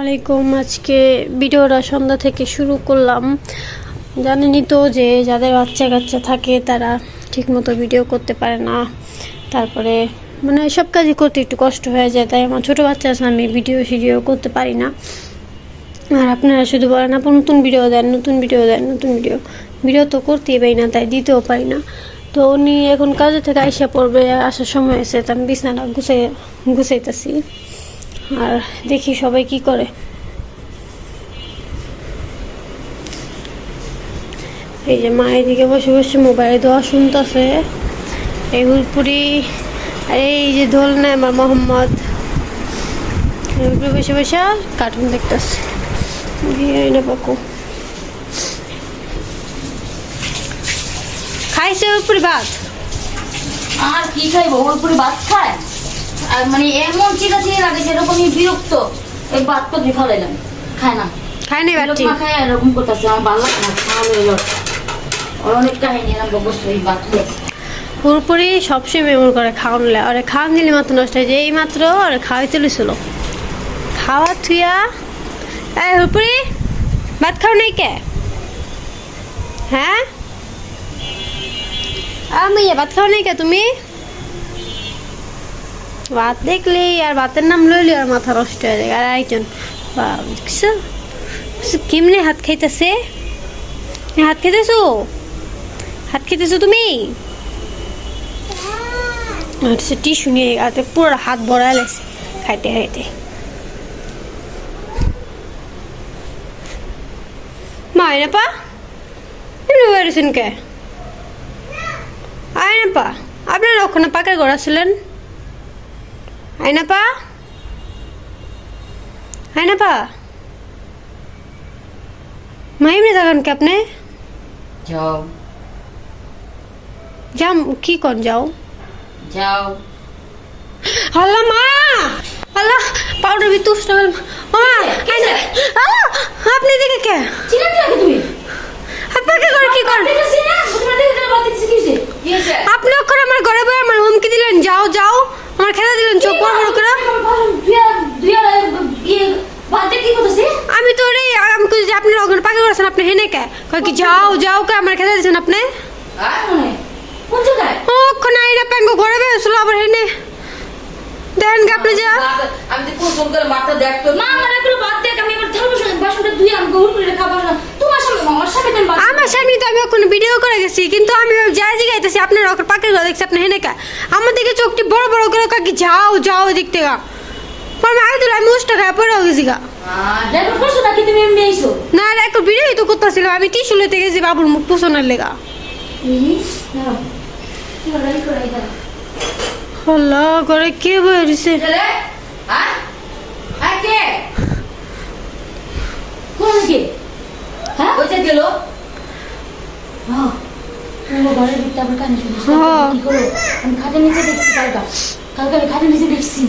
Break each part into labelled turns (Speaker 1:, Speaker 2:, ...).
Speaker 1: আলাইকুম। আজকে ভিডিওটা সন্ধ্যা থেকে শুরু করলাম। জানেনই তো যে যাদের বাচ্চা কাচ্চা থাকে, তারা ঠিকমতো ভিডিও করতে পারে না। তারপরে মানে সব কাজই করতে একটু কষ্ট হয়ে যায়, তাই আমার ছোটো বাচ্চা আছে, আমি ভিডিও সিডিও করতে পারি না। আর আপনারা শুধু বলেন, আপনি নতুন ভিডিও দেন, নতুন ভিডিও দেন, নতুন ভিডিও। ভিডিও তো করতেই পারি না, তাই দিতেও পারি না। তো উনি এখন কাজে থেকে আইসা পড়বে, আসার সময় এসে আমি বিছানা গুছাই, গুছাইতেছি। আর দেখি সবাই কি করে। এই যে মা এদিকে বসে বসে মোবাইলে দেওয়া শুনতেছে। এই হুলপুরি আর এই যে দোল নেয় আমার মোহাম্মদ। বসে বসে কার্টুন দেখতেছে। দিয়ে পাকো খাইছে উপরে ভাত।
Speaker 2: আর কি খাইবো? ওর উপরে ভাত খায়? আর মানে এমন চিকা চিকা লাগে সেরকমই বিরক্ত। এই ভাত তো দিয়ে ফেলাইলাম। খায় না।
Speaker 1: খায় নাই বাচ্চি
Speaker 2: মা খায় এরকম করতেছে। আমার ভালো লাগে না ওর অনেক কাহিনী এরকম বসতো এই ভাত
Speaker 1: পুরোপুরি সবসময় মেমোর করে খাওয়ান আর খাওয়ান দিলে মাত্র নষ্ট হয়ে যায় এই মাত্র আর খাওয়াই তুলেছিল খাওয়া থুয়া। এই হুরপুরি ভাত খাও নাই কে? হ্যাঁ? আমি ভাত খাও নাই কে তুমি? ভাত দেখলি, আর ভাতের নাম লইলি, আর মাথা নষ্ট হয়ে যায়। আর একজন কেমনে হাত খাইতেছে? হাত খাইতেছো? হাত খেতেছো তুমি? হচ্ছে টিস্যু নিয়ে হাতে পুরো হাত ভরা লাগছে, খাইতে খাইতে। মা আয় না পা এমনি কে? আয় না পা আপনার ওখানে পাকা ঘর ছিলেন আয় না পা আয় না পা থাকেন কে আপনি?
Speaker 2: যাও।
Speaker 1: যাম কি কর যাও?
Speaker 2: যাও।
Speaker 1: আল্লাহ মা! আল্লাহ পাউডার ভি তুষ্ট হল মা আপনি দেখে কে?
Speaker 2: চিনা কি তুমি
Speaker 1: আপনাকে করে কি করেন
Speaker 2: দেখেছি না তোমার দেখে কেন ভাত দিচ্ছি কি হয়েছে কি হয়েছে
Speaker 1: আপনি ওখানে আমার ঘরে বয়ে আমার হুমকি দিলেন যাও যাও আমার খেলা দিলেন চোখ বড় বড় করে? আমি তো রে আমি কই যে আপনি ওখানে পাকে করেছেন আপনি হেনে কে? কয় কি যাও যাও কে আমার খেলা দিয়েছেন আপনি?
Speaker 2: আর কোন জায়গায়
Speaker 1: ওখানে আইনা প্যাঙ্গ ঘরে বেসলো আবার হেনে। দেন কে আপনি যা।
Speaker 3: আমি তো কোন করে মাথা দেখতো
Speaker 2: মা আমার এগুলো বাদ দেখ আমি থাল বাসন বাসনটা ধুই আমি গৌর করে খাবার না। আমার সামনে
Speaker 1: তো আমি ওখানে ভিডিও করে গেছি কিন্তু আমি যাই জিগাইতেছি আপনার ওখানে পাকের ঘর দেখছি আপনি হেনে কে আমার দিকে চোখটি বড় বড় করে কাকি যাও যাও এদিক থেকে। আমি আগে দিল আমি উষ্টা খায় পড়ে গেছি গা। না আর একটা ভিডিও তো করতেছিল আমি টিস্যু লইতে গেছি বাবুর মুখ পোষণের লেগা। আল্লাহ করে কে
Speaker 3: হ্যাঁ হ্যাঁ কে?
Speaker 2: কোন কি হ্যাঁ?
Speaker 3: কোথায় গেল
Speaker 2: হ্যাঁ ঘরের ভিতরে আবার কানে শুনিস
Speaker 1: হ্যাঁ।
Speaker 2: কি করো আমি খাটের নিচে দেখছি কালকা কালকে আমি খাটের নিচে দেখছি।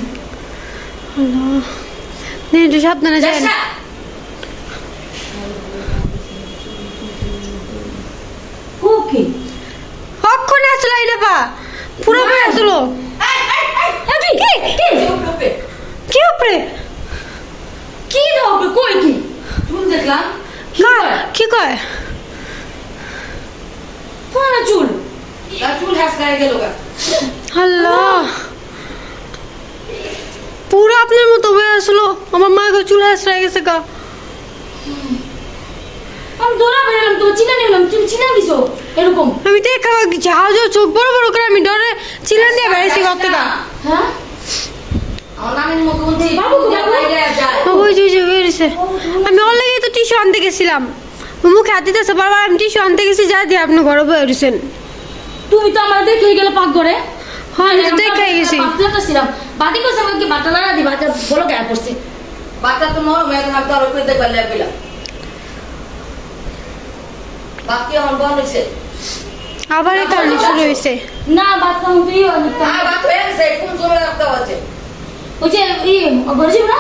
Speaker 1: একটু সাবধানে যান।
Speaker 3: না।
Speaker 2: ওকে
Speaker 1: কখন আসলো এটা পা পুরো পরে আসলো। কি?
Speaker 3: উপরে।
Speaker 1: কি
Speaker 2: দাও কই কি?
Speaker 3: চুল দেখলাম।
Speaker 1: কি কয়?
Speaker 2: কোন চুল?
Speaker 3: চুল হাস গায়ে গেল গা।
Speaker 1: আল্লাহ। পুরো আপনার মতো হয়ে আসলো। আমার মা চুল হাসড়ে গেছে গা।
Speaker 2: আমি দৌড়া বেরোলাম তো চিনা নিলাম তুমি চিনা দিছো এরকম।
Speaker 1: আমি দেখা যাও যাও চোখ বড় বড় করে আমি ডরে চিলান দিয়ে বেড়াইছি গত গা
Speaker 2: হ্যাঁ?
Speaker 3: আমার নামের মুখ্যমন্ত্রী
Speaker 2: বাবু, বাবু।
Speaker 1: ওই যে বেরিয়েছে আমি তো টিস্যু আনতে গেছিলাম। মুখে হাত দিতেছে বারবার আমি টিস্যু আনতে গেছি যা দিয়ে আপনি ঘরে বেরিয়েছেন
Speaker 2: তুমি তো আমার দেখে গেলে পাক করে।
Speaker 1: হ্যাঁ আমি তো দেখে গেছি।
Speaker 2: পাতলা তো ছিলাম। বাদি কইছে আমাকে কি বাটা না দি বাটা বলো গায়ে পড়ছে।
Speaker 3: বাচ্চা তো নরম এখন আমি তো আরও করে দেখবার লাগলাম বাকি আমার বন্ধ হয়েছে।
Speaker 1: আবার এই কারণে শুরু হয়েছে।
Speaker 2: না বাচ্চা তুই
Speaker 3: হ্যাঁ বাদ হয়ে গেছে কোন সময় রাখতে আছে?
Speaker 2: ওই যে ই ঘরে যাব না?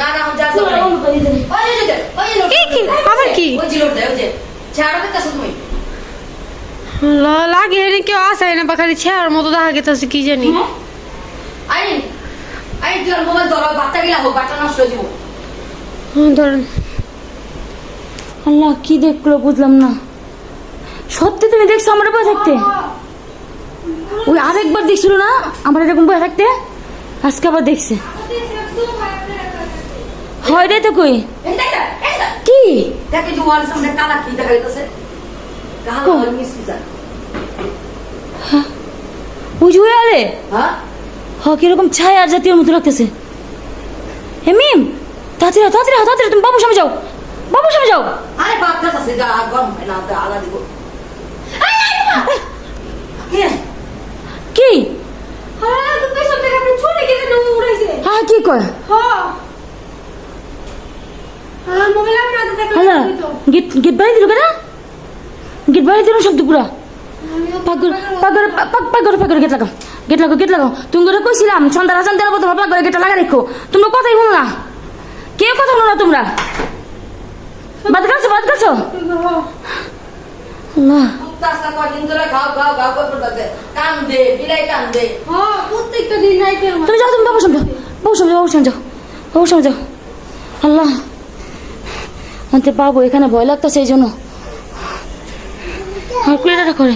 Speaker 3: না না আমি যাচ্ছি
Speaker 2: চলো, অন্য করে দিবি।
Speaker 3: ওই যে ওই যে
Speaker 1: কি কি আবার কি
Speaker 3: ওই যে লোকটা ওই যে ছাড়া কাছে তুমি
Speaker 1: ল- লাগে এনে কেউ আসায় না বা খালি ছেঁড়ার মতো দেখা গেছে কি জানি?
Speaker 3: আই আই তুই মোবাইল ধরো বাচ্চা গিলা হোক বাচ্চা নষ্ট হয়ে যাব।
Speaker 1: ধরেন
Speaker 2: আল্লাহ কি দেখল বুঝলাম না। সত্যি তুমি দেখছ আমার বয়ে থাকতে? ওই আরেকবার দেখছিল না? আমার এরকম বয়ে থাকতে? আজকে আবার দেখছে। হয় রে তো কই। কি?
Speaker 3: দেখ এই যে ওয়ালের সামনে কালা কি দেখা যাইতেছে কালা
Speaker 2: কো?
Speaker 3: আর মিষ্টি যা
Speaker 2: বুঝুয়ে আলে?
Speaker 3: হ্যাঁ?
Speaker 2: হ কীরকম ছায়া জাতীয় মতো লাগতেছে হে মিম তাড়াতাড়ি তাড়াতাড়ি তাড়াতাড়ি তুমি বাবুর সামনে যাও। বাবুর সামনে যাও।
Speaker 3: আরে গা গরম হয়? না আলা দিব। কি?
Speaker 1: হ্যাঁ তো পেছন থেকে আপনি ছুটে গেলে ডুবে উড়াইছে।
Speaker 2: হ্যাঁ কি কয়?
Speaker 1: হ্যাঁ হ্যাঁ মোবাইল আমার হাতে থাকলে
Speaker 2: গেট গেট বাড়ি দিল কেনা? গেট বাড়ি দিল শব্দ পুরা। পাগর পাগর পাগর পাগর গেট লাগাও গেট লাগাও গেট লাগাও। তুমি করে কইছিলাম সন্ধ্যা রাজান দেওয়ার তোমার পাগর গেটটা লাগা রেখো তোমরা কথাই শুনো না। কেউ কথা শুনো না তোমরা? বাদ বাদ তুমি যাও তুমি বাবুর সামনে যাও বাবুর সামনে যাও বাবুর সামনে যাও বাবুর সামনে যাও। আল্লাহ। আমাদের বাবু এখানে ভয় লাগতো সেই জন্য। আর করে।